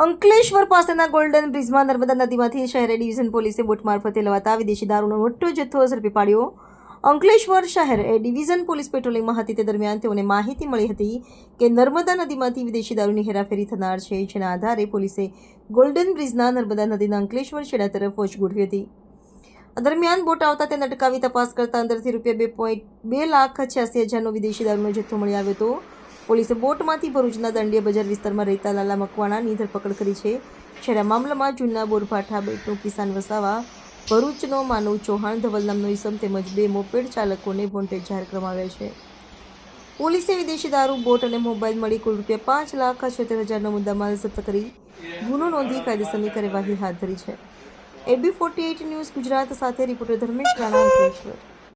અંકલેશ્વર પાસેના ગોલ્ડન બ્રિજમાં નર્મદા નદીમાંથી શહેરે ડિવિઝન પોલીસે બોટ મારફતે લવાતા વિદેશી દારૂનો મોટો જથ્થો ઝડપી પાડ્યો. અંકલેશ્વર શહેર એ ડિવિઝન પોલીસ પેટ્રોલિંગમાં હતી તે દરમિયાન તેઓને માહિતી મળી હતી કે નર્મદા નદીમાંથી વિદેશી દારૂની હેરાફેરી થનાર છે, જેના આધારે પોલીસે ગોલ્ડન બ્રિજના નર્મદા નદીના અંકલેશ્વર છેડા તરફ વોચ ગોઠવી હતી. દરમિયાન બોટ આવતા તેને અટકાવી તપાસ કરતા અંદરથી રૂપિયા બે પોઈન્ટ બે લાખ છ્યાસી હજારનો વિદેશી દારૂનો જથ્થો મળી આવ્યો હતો. પોલીસે બોટમાંથી ભરૂચના દંડિયા બજાર વિસ્તારમાં રહેતા લાલા મકવાણાની ધરપકડ કરી છે. જ્યારે મામલામાં જૂના બોરભાઠા બેટનો કિસાન વસાવા, ભરૂચનો માનવ ચૌહાણ ધવલ નામનો ઈસમ તેમજ બે મોપેડ ચાલકોને વોન્ટેડ જાહેર કરવામાં આવ્યા છે. પોલીસે વિદેશી દારૂ, બોટ અને મોબાઈલ મળી કુલ રૂપિયા પાંચ લાખ છોતેર હજારનો મુદ્દામાલ જપ્ત કરી ગુનો નોંધી કાયદેસરની કાર્યવાહી હાથ ધરી છે. AB forty eight news Gujarat સાથે રિપોર્ટર ધર્મેશ રાણા અંકલેશ્વર.